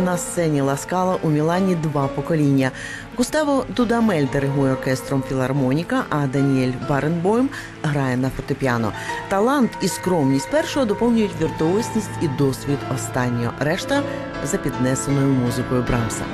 на сцені Ласкала у Мілані два покоління. Густаво Дудамель диригує оркестром філармоніка, а Даніель Баренбойм грає на фортепіано. Талант і скромність першого доповнюють віртуозність і досвід останнього. Решта за піднесеною музикою Брамса.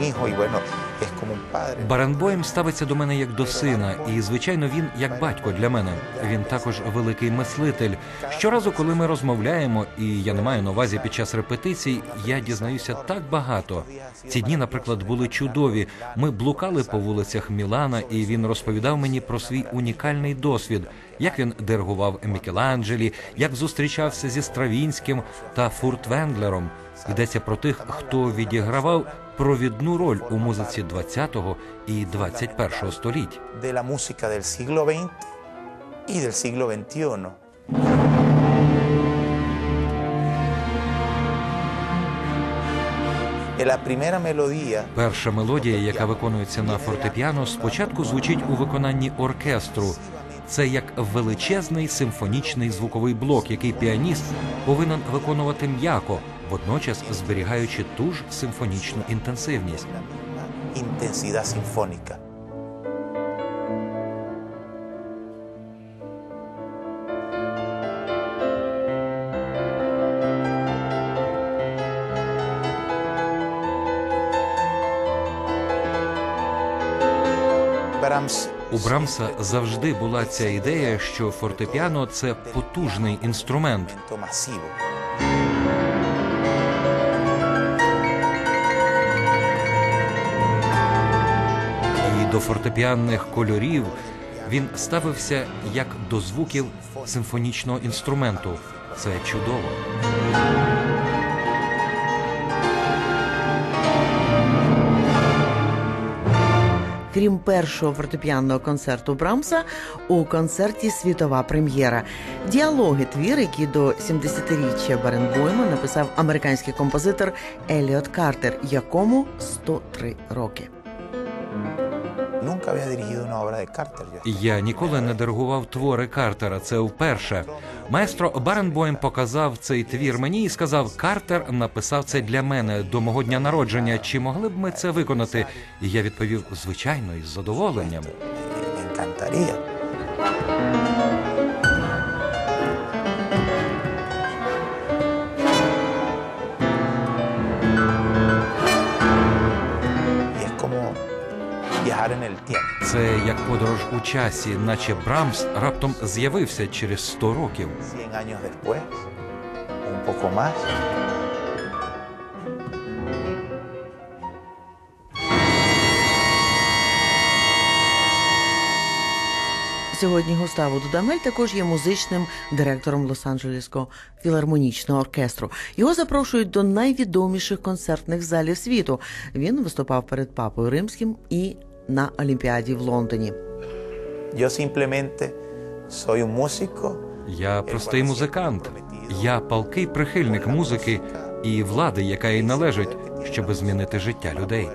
Un hijo y bueno, es como un padre. Баренбоєм ставиться до мене як до сина, і звичайно, він як батько для мене. Він також великий мислитель. Щоразу, коли ми розмовляємо, і я не маю на увазі під час репетицій, я дізнаюся так багато. Ці дні, наприклад, були чудові. Ми блукали по вулицях Мілана, і він розповідав мені про свій унікальний досвід, як він диригував Мікеланджелі, як зустрічався зі Стравінським та Фуртвенглером. Йдеться про тих, хто відігравав провідну роль у музиці 20-го і 21-го століть. música del siglo XXI. Перша мелодія, яка виконується на фортепіано, спочатку звучить у виконанні оркестру. Це як величезний симфонічний звуковий блок, який піаніст повинен виконувати м'яко, водночас зберігаючи ту ж симфонічну інтенсивність. sinfónica. Brahms У Брамса завжди була ця ідея, що фортепіано це потужний інструмент. До фортепіанних кольорів він ставився як до звуків симфонічного інструменту. Це чудово. Крім першого фортепіанного концерту Брамса, у концерті світова прем'єра. Діалоги твір, які до 70-річчя Баренбойма написав американський композитор Еліот Картер, якому 103 роки. Я ніколи не диригував твори Картера. Це вперше. Маестро Баренбойм показав цей твір мені і сказав: Картер написав це для мене до мого дня народження. Чи могли б ми це виконати? І я відповів: звичайно, із задоволенням. Viajar en el tiempo. Це як подорож у часі, наче Брамс раптом з'явився через 100 років. 100 años después, un poco más. Сьогодні Густаво Дудамель також є музичним директором Лос-Анджелеського філармонічного оркестру. Його запрошують до найвідоміших концертних залів світу. Він виступав перед папою римським і на Олімпіаді в Лондоні. Yo simplemente soy un músico. Я простий музикант. Я палкий прихильник музики і влади, яка їй належить, щоб змінити життя людей.